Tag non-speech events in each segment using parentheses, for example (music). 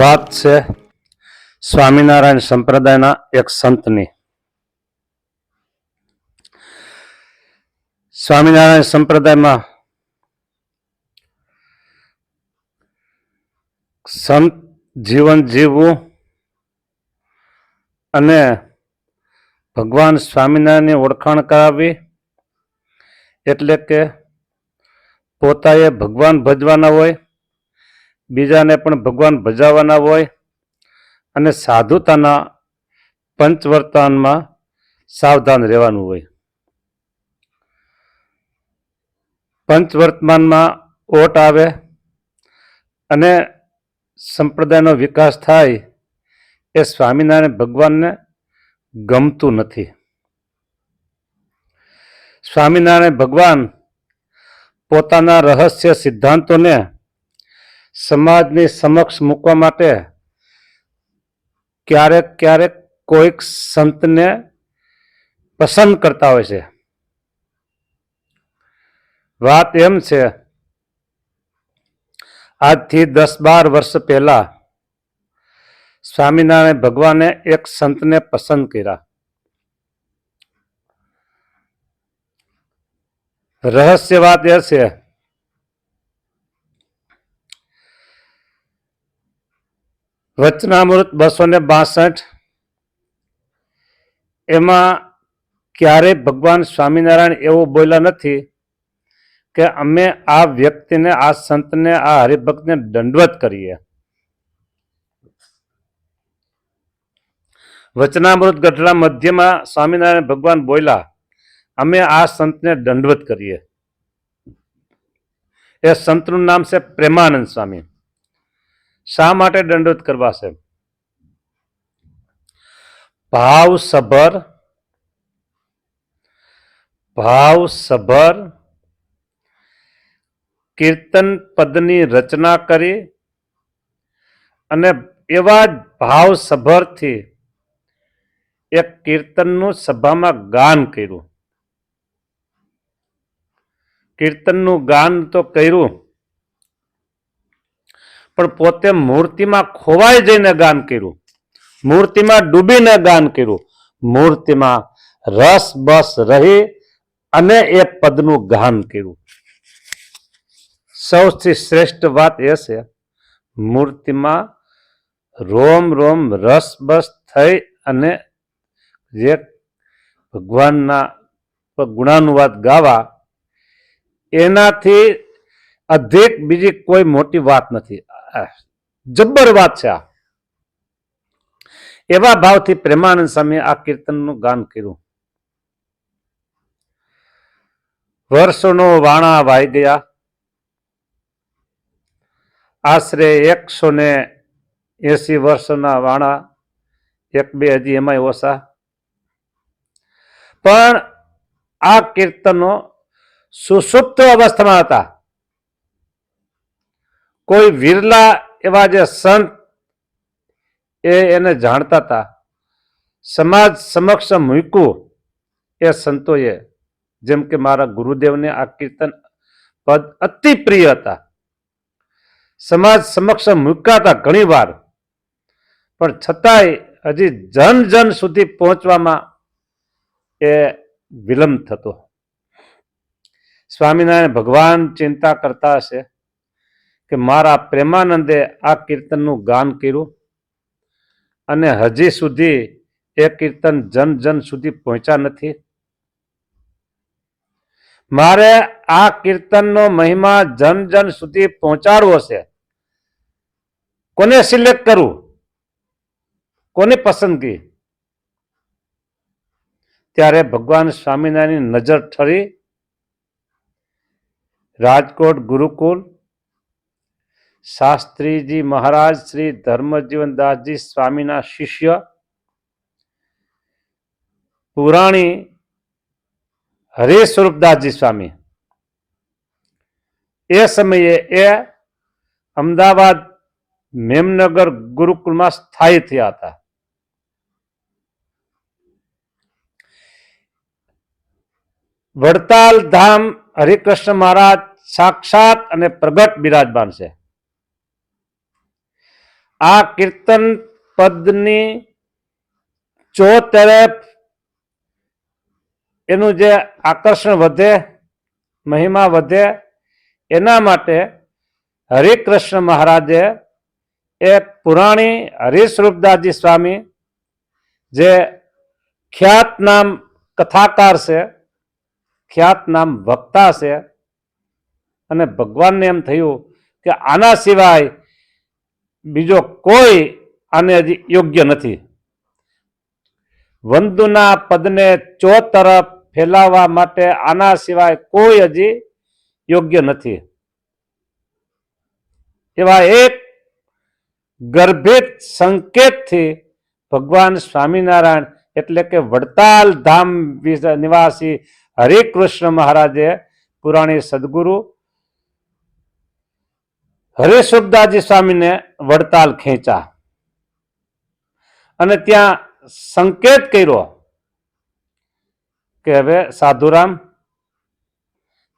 વાત છે સ્વામિનારાયણ સંપ્રદાયના એક સંતની. સ્વામિનારાયણ સંપ્રદાયમાં સંત જીવન જીવવું અને ભગવાન સ્વામિનારાયણની ઓળખાણ કરાવવી એટલે કે પોતાએ ભગવાન ભજવાના હોય બીજાને પણ ભગવાન ભજાવવાના હોય અને સાધુતાના પંચવર્તનમાં સાવધાન રહેવાનું હોય. પંચવર્તમાનમાં ઓટ આવે અને સંપ્રદાયનો વિકાસ થાય એ સ્વામિનારાયણ ભગવાનને ગમતું નથી. સ્વામિનારાયણ ભગવાન પોતાના રહસ્ય સિદ્ધાંતોને સમાજની સમક્ષ મૂકવા માટે ક્યારેક ક્યારેક કોઈક સંતને પસંદ કરતા હોય છે વાત એમ છે આજથી દસ બાર વર્ષ પહેલા સ્વામિનારાયણ ભગવાને એક સંતને પસંદ કર્યા રહસ્ય વાત એ છે વચનામૃત બસો ને બાસઠ. એમાં ક્યારેય ભગવાન સ્વામિનારાયણ એવું બોલ્યા નથી કે અમે આ વ્યક્તિને, આ સંતને, આ હરિભક્તને દંડવત કરીએ. વચનામૃત ગઢડા મધ્યમાં સ્વામિનારાયણ ભગવાન બોલ્યા, અમે આ સંતને દંડવત કરીએ. એ સંતનું નામ છે પ્રેમાનંદ સ્વામી. શા માટે દંડવત કરવા છે? ભાવ સભર ભાવ સભર કીર્તન પદની રચના કરી અને એવા જ ભાવ સભરથી એક કીર્તનનું સભામાં ગાન કર્યું. કીર્તનનું ગાન તો કર્યું. પણ પોતે મૂર્તિમાં ખોવાઈ જઈને ગાન કર્યું. મૂર્તિમાં ડૂબીને ગાન કર્યું. મૂર્તિમાં રસ બસ રહી અને એ પદનું ગાન કર્યું. સૌથી શ્રેષ્ઠ વાત એ છે, મૂર્તિમાં રોમ રોમ રસ બસ થઈ અને જે ભગવાનના ગુણાનુવાદ ગાવા, એનાથી અધિક બીજી કોઈ મોટી વાત નથી. જબ્બર વાત છે આ. એવા ભાવથી પ્રેમાનંદ સ્વામી આ કીર્તનનું ગાન કર્યું. વર્ષોનો વાણા વાઈ ગયા. આશરે એકસો ને એસી વર્ષના વાણા એક બે હજી એમાંય ઓછા. પણ આ કીર્તનો સુસુપ્ત અવસ્થામાં હતા. કોઈ વિરલા એવા જે સંત એ એને જાણતા હતા સમાજ સમક્ષ મૂક્યું એ સંતોએ, જેમ કે મારા ગુરુદેવને આ કીર્તન પદ અતિ પ્રિય હતા. સમાજ સમક્ષ મૂક્યા હતા ઘણી વાર, પણ છતાંય હજી જન જન સુધી પહોંચવામાં એ વિલંબ થતો. સ્વામિનારાયણ ભગવાન ચિંતા કરતા હશે. કે મારા પ્રેમાનંદે આ કીર્તનનું ગાન કર્યું અને હજી સુધી એ કીર્તન જન જન સુધી પહોંચ્યા નથી. મારે આ કીર્તનનો મહિમા જન જન સુધી પહોંચાડવો છે. કોને સિલેક્ટ કરવું કોને પસંદગી? ત્યારે ભગવાન સ્વામિનારાયણની નજર ઠરી રાજકોટ ગુરુકુલ શાસ્ત્રીજી મહારાજ શ્રી ધર્મજીવનદાસજી સ્વામીના શિષ્ય, પુરાણી હરે સ્વરૂપદાસજી સ્વામી. એ સમયે એ અમદાવાદ મેમનગર ગુરુકુળમાં સ્થાયી થયા હતા. વડતાલ ધામ હરિકૃષ્ણ મહારાજ સાક્ષાત અને પ્રગટ બિરાજમાન છે. આ કીર્તન પદની ચો તરફ એનું જે આકર્ષણ વધે, મહિમા વધે, એના માટે હરિકૃષ્ણ મહારાજે એક પુરાણી હરિસ્વરૂપદાસજી સ્વામી, જે ખ્યાત નામ કથાકાર છે, ખ્યાત નામ વક્તા છે, અને ભગવાનને એમ થયું કે આના સિવાય બીજો કોઈ આને હજી યોગ્ય નથી. વંદુના પદને ચો તરફ ફેલાવવા માટે આના સિવાય કોઈ હજી યોગ્ય નથી. એવા એક ગર્ભિત સંકેતથી ભગવાન સ્વામિનારાયણ એટલે કે વડતાલ ધામ નિવાસી હરિકૃષ્ણ મહારાજે પુરાણી સદગુરુ હરિશુભદાસજી સ્વામીને વડતાલ ખેંચા. અને ત્યાં સંકેત કર્યો કે હવે સાધુરામ,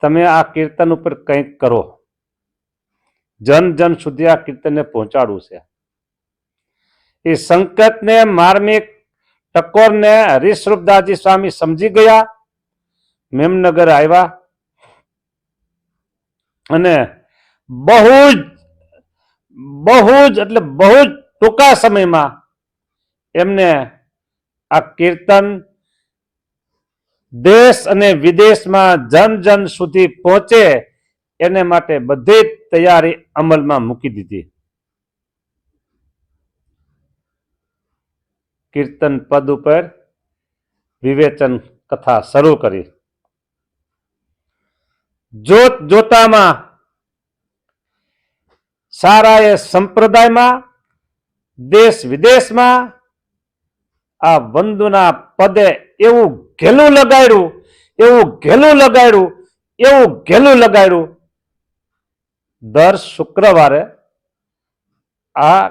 તમે આ કીર્તન ઉપર કંઈક કરો. જન જન સુધી આ કીર્તનને પહોંચાડવું છે. એ સંકેતને માર્મિક ટકોરને હરીશરૂપદાસજી સ્વામી સમજી ગયા. મેમનગર આવ્યા. અને બહુ જ બહુ જ એટલે બહુ જ ટૂંકા સમયમાં એમને આ કીર્તન દેશ અને વિદેશમાં જન જન સુધી પહોંચે એને માટે બધી જ તૈયારી અમલમાં મૂકી દીધી. કીર્તન પદ ઉપર વિવેચન કથા શરૂ કરી. જોત જોતામાં સારા એ સંપ્રદાયમાં, દેશ વિદેશમાં આ વંદુના પદે એવું ઘેલું લગાડ્યું, એવું ઘેલું લગાડ્યું, એવું ઘેલું લગાડ્યું. દર શુક્રવારે આ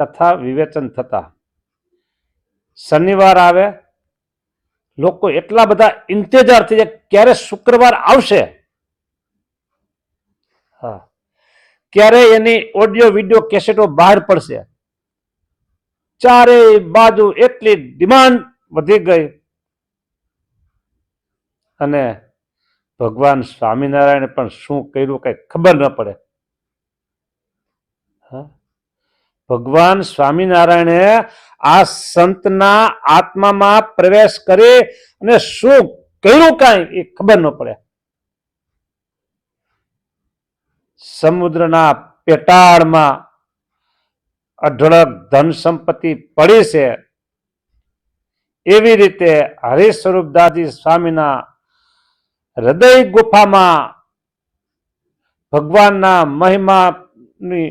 કથા વિવેચન થતા. શનિવાર આવે, લોકો એટલા બધા ઇંતેજાર થઈ જાય ક્યારે શુક્રવાર આવશે? હા. ક્યારે એની ઓડિયો, વિડિયો, કેસેટો બહાર પડશે. ચારે બાજુ એટલી ડિમાન્ડ વધી ગઈ. અને ભગવાન સ્વામિનારાયણે પણ શું કર્યું કઈ ખબર ન પડે. ભગવાન સ્વામિનારાયણે આ સંતના આત્મામાં પ્રવેશ કરી અને શું કર્યું કાંઈ એ ખબર ન પડે. સમુદ્રના પેટાળમાં અઢળક ધન સંપત્તિ પડી છે. એવી રીતે હરિસ્વરૂપદાસજી સ્વામીના હૃદય ગુફામાં ભગવાનના મહિમાની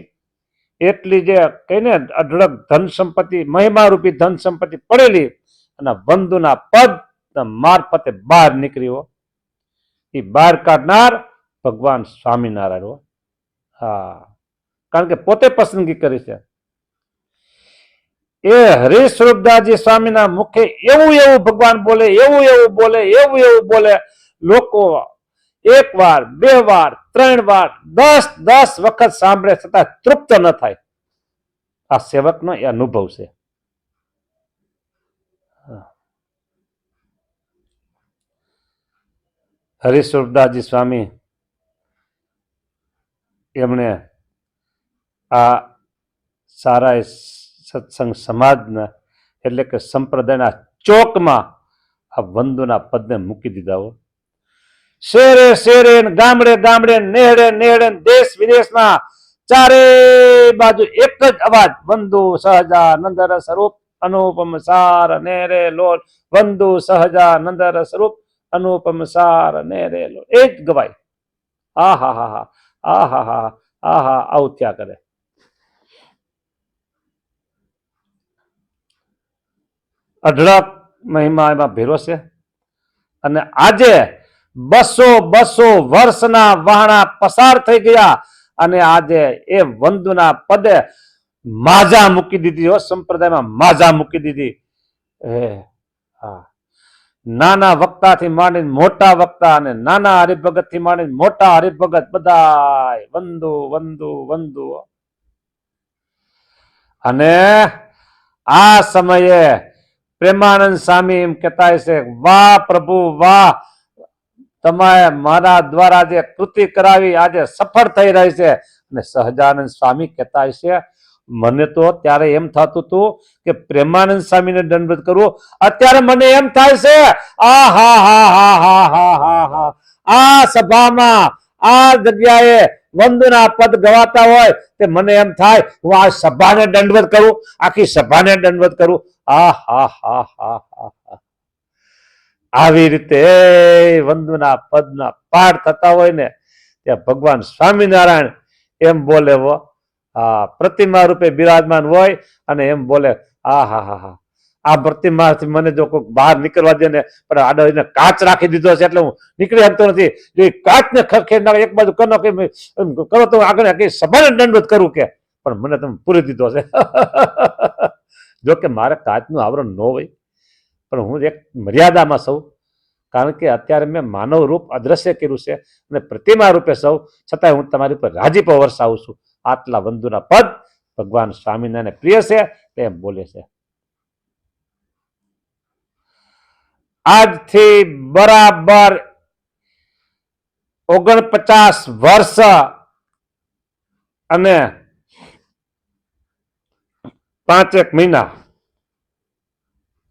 એટલી જે કહીને અઢળક ધન સંપત્તિ મહિમા રૂપી ધન સંપત્તિ પડેલી અને બંધુના પદ મારફતે બહાર નીકળ્યો. એ બહાર કાઢનાર ભગવાન સ્વામિનારાયણ હો. કારણ કે પોતે પસંદગી કરી છે એ હરિસ્વરૂપદાસજી સ્વામીના મુખે એવું એવું ભગવાન બોલે, એવું એવું બોલે, એવું એવું બોલે લોકો એક વાર, બે વાર, ત્રણ વાર, દસ દસ વખત સાંભળે છતાં તૃપ્ત ન થાય આ સેવકનો એ અનુભવ છે હા. હરિસ્વરૂપદાસજી સ્વામી એમણે આ સારા સત્સંગ સમાજના, એટલે કે સંપ્રદાયના ચોકમાં આ વંદુના પદને મૂકી દીધા હો. શેરે શેરે ગામડે ગામડે નેહડે નેહડે દેશ વિદેશમાં ચારે બાજુ એક જ અવાજ, વંદુ સહજાનંદ સ્વરૂપ અનુપમ સાર નેરે લોલ વંદુ સહજાનંદ સ્વરૂપ અનુપમ સાર નેરે લોલ એ જ ગવાય. આ હા હા હા. આ હા હા આ હા આવું થયા કરે. અઢળક મહિમા એમાં ભેરો છે. અને આજે બસો બસો વર્ષના વહાણા પસાર થઈ ગયા અને આજે એ વંદુના પદે માજા મૂકી દીધી, હો સંપ્રદાયમાં માજા મૂકી દીધી. હે, હા. નાના વક્તાથી માંડીને મોટા વક્તા અને નાના હરિભગતથી માંડીને મોટા હરિભગત બધા વંદુ વંદુ વંદુ. અને આ સમયે પ્રેમાનંદ સ્વામી એમ કહેતા છે, વાહ પ્રભુ, વાહ. તમે મારા દ્વારા જે કૃતિ કરાવી આજે સફળ થઈ રહી છે. અને સહજાનંદ સ્વામી કહેતા છે મને તો ત્યારે એમ થતું હતું કે પ્રેમાનંદ સ્વામીને દંડવત કરવું અત્યારે મને એમ થાય છે, આ હા હા હા હા હા હા હા. આ સભામાં, આ જગ્યાએ વંદના પદ ગવાતા હોય તે મને એમ થાય, હું આ સભાને દંડવત કરું, આખી સભાને દંડવત કરું. આ હા હા હા હા. આવી રીતે વંદના પદના પાઠ થતા હોય ને, ત્યાં ભગવાન સ્વામિનારાયણ એમ બોલે પ્રતિમા રૂપે બિરાજમાન હોય અને એમ બોલે, આ, હા હા હા. આ પ્રતિમાથી મને જો કોઈ બહાર નીકળવા દે ને, પણ આડો કાચ રાખી દીધો છે એટલે હું નીકળી શકતો નથી. જો એ કાચને ખરખેર નાખે એક બાજુ કરો કે કરો તો આગળ કઈ સભાને દંડવત કરું કે. પણ મને તમે પૂરી દીધો છે. (laughs) જો કે મારે કાચનું આવરણ ન હોય, પણ હું એક મર્યાદામાં સૌ. કારણ કે અત્યારે મેં માનવ રૂપ અદ્રશ્ય કર્યું છે અને પ્રતિમા રૂપે સૌ. છતાંય હું તમારી ઉપર રાજીપો વરસાવું છું. આટલા વંદુના પદ ભગવાન સ્વામિનારાયણ પ્રિય છે તેમ બોલે છે. આજથી બરાબર ઓગણપચાસ વર્ષ અને પાંચેક મહિના,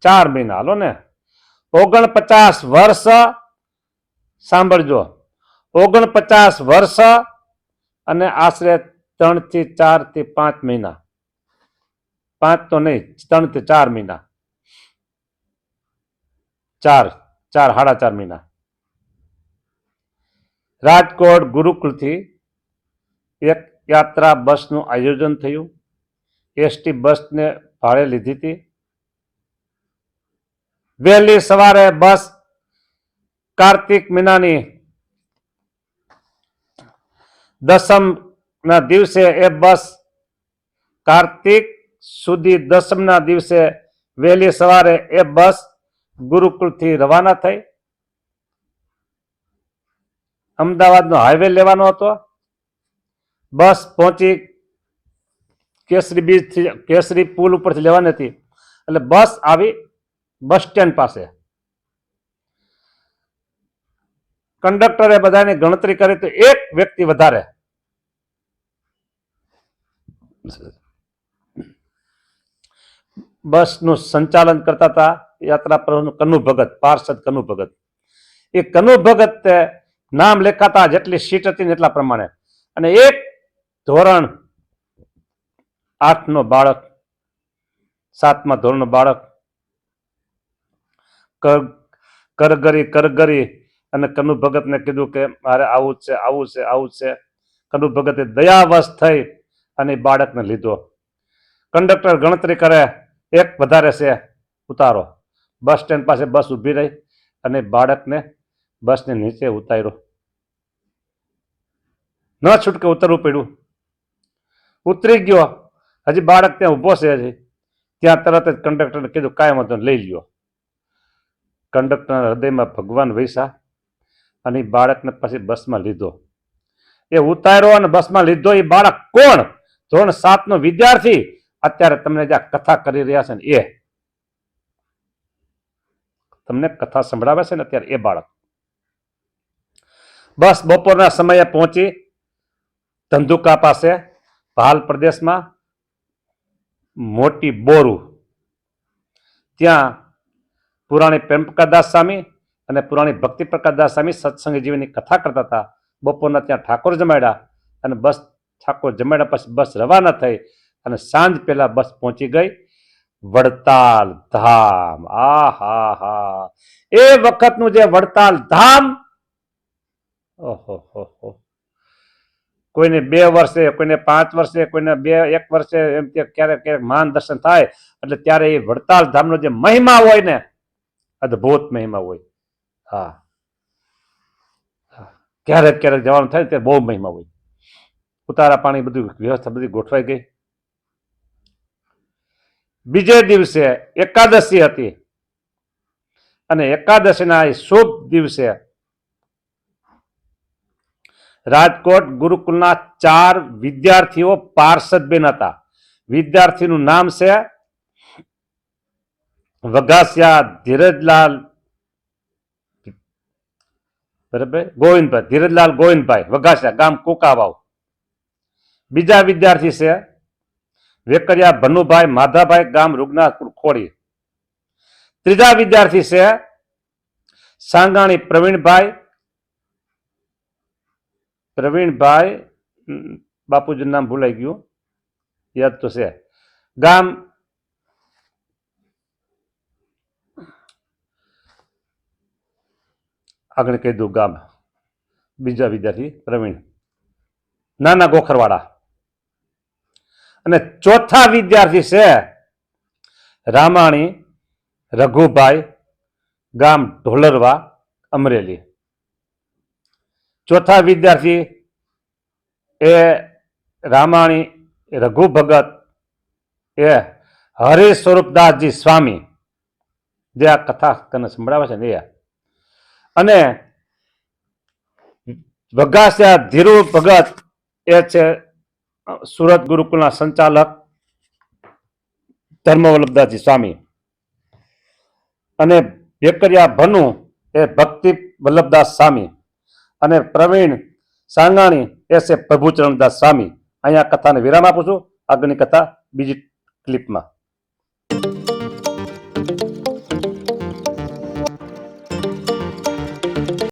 ચાર મહિના, હાલો ને. ઓગણપચાસ વર્ષ, સાંભળજો. ઓગણપચાસ વર્ષ અને આશરે ત્રણથી ચારથી પાંચ મહિના. પાંચ તો નહીં ત્રણથી ચાર મહિના. ચાર ચાર, સાડા ચાર મહિના. રાજકોટ ગુરુકુળથી એક યાત્રા બસનું આયોજન થયું. એસટી બસને ભાડે લીધી હતી. વહેલી સવારે બસ કાર્તિક મહિનાની દસમ ના દિવસે એ બસ કાર્તિક સુધી દસમના દિવસે વહેલી સવારે એ બસ ગુરુકુળથી રવાના થઈ. અમદાવાદનો હાઈવે લેવાનો હતો. બસ પહોંચી કેસરી બીજથી કેસરી પુલ ઉપરથી લેવાની હતી. એટલે બસ આવી બસ સ્ટેન્ડ પાસે. કંડક્ટરે બધાની ગણતરી કરી તો એક વ્યક્તિ વધારે. બસનું સંચાલન કરતા હતા યાત્રા પર કનુ ભગત, પાર્ષદ કનુ ભગત. એ કનુ ભગત નામ લેખાતા જેટલી સીટ હતી ને એટલા પ્રમાણે. અને એક ધોરણ આઠ નો બાળક, સાતમા ધોરણનો બાળક કરગરી કરગરી અને કનુ ભગતને કીધું કે મારે આવું છે આવું છે આવું છે. કનુ ભગતે દયાવશ થઈ અને બાળકને લીધો. કંડક્ટર ગણતરી કરે, એક વધારે છે, ઉતારો. બસ સ્ટેન્ડ પાસે બસ ઊભી રહી અને બાળકને બસને નીચે ઉતાર્યો. ન છૂટકે ઉતરવું પડ્યું. ઉતરી ગયો. હજી બાળક ત્યાં ઊભો છે હજી. ત્યાં તરત જ કંડક્ટરને કીધું, કાંઈ વાંધો લઈ લ્યો. કંડક્ટરના હૃદયમાં ભગવાન વૈસા અને બાળકને પછી બસમાં લીધો. એ ઉતાર્યો અને બસમાં લીધો એ બાળક કોણ? ધોરણ સાતનો વિદ્યાર્થી અત્યારે તમને જ્યાં કથા કરી રહ્યા છે ને એ. તમને કથા સંભળાવે છે ને અત્યારે એ બાળક. બસ બપોરના સમયે પહોંચી ધંધુકા પાસે, ભાલ પ્રદેશમાં, મોટી બોરુ. ત્યાં પુરાણી પ્રેમ પ્રકાશદાસ સ્વામી અને પુરાણી ભક્તિ પ્રકાશદાસ સ્વામી સત્સંગ જીવનની કથા કરતા હતા. બપોરના ત્યાં ઠાકોર જમાડ્યા અને બસ ઠાકોર જમાડ્યા પછી બસ રવાના થઈ અને સાંજ પહેલાં બસ પહોંચી ગઈ. વડતાલ ધામ. આ હા. હા એ વખતનું જે વડતાલ ધામ ઓહો હો હો કોઈને બે વર્ષે, કોઈને પાંચ વર્ષે, કોઈને બે, એક વર્ષે એમ કે ક્યારેક ક્યારેક માન દર્શન થાય, એટલે ત્યારે એ વડતાલ ધામનો જે મહિમા હોય ને, અદભુત મહિમા હોય. હા. ક્યારેક ક્યારેક જવાનું થાય તે બહુ મહિમા હોય. ઉતારા પાણી બધું વ્યવસ્થા બધી ગોઠવાઈ ગઈ. બીજે દિવસે એકાદશી હતી. અને એકાદશીના શુભ દિવસે રાજકોટ ગુરુકુલના ચાર વિદ્યાર્થીઓ પાર્ષદ બેન હતા. વિદ્યાર્થીનું નામ છે વઘાસિયા ધીરજલાલ બરાબર? ગોવિંદભાઈ, ધીરજલાલ ગોવિંદભાઈ, વઘાસિયા ગામ કુકાવાવ. બીજા વિદ્યાર્થી છે, વેકરિયા ભનુભાઈ માધાભાઈ ગામ રૂગનાથપુર ખોડી. ત્રીજા વિદ્યાર્થી છે, સાંગાણી પ્રવીણભાઈ પ્રવીણભાઈ બાપુજીનું નામ ભૂલાઈ ગયું, યાદ તો છે. ગામ આગળ કહી દઉં ગામ, બીજા વિદ્યાર્થી પ્રવીણ, નાના ગોખરવાડા. અને ચોથા વિદ્યાર્થી છે રામાણી રઘુભાઈ ગામ ઢોલરવા, અમરેલી. ચોથા વિદ્યાર્થી એ રામાણી રઘુ ભગત એ હરિ સ્વરૂપદાસજી સ્વામી. જે આ કથા તને સંભળાવે છે ને એ. અને ભગાસ્યા ધીરુ ભગત એ છે સુરત ગુરુકુલના સંચાલક ધર્મવલ્લભદાસજી સ્વામી. અને ભેકરિયા ભનુ એ ભક્તિ વલ્લભદાસ સ્વામી. અને પ્રવીણ સાંગાણી એ છે પ્રભુચરણદાસ સ્વામી. અહીંયા કથાને વિરામ આપું છું. આગળની કથા બીજી ક્લિપમાં.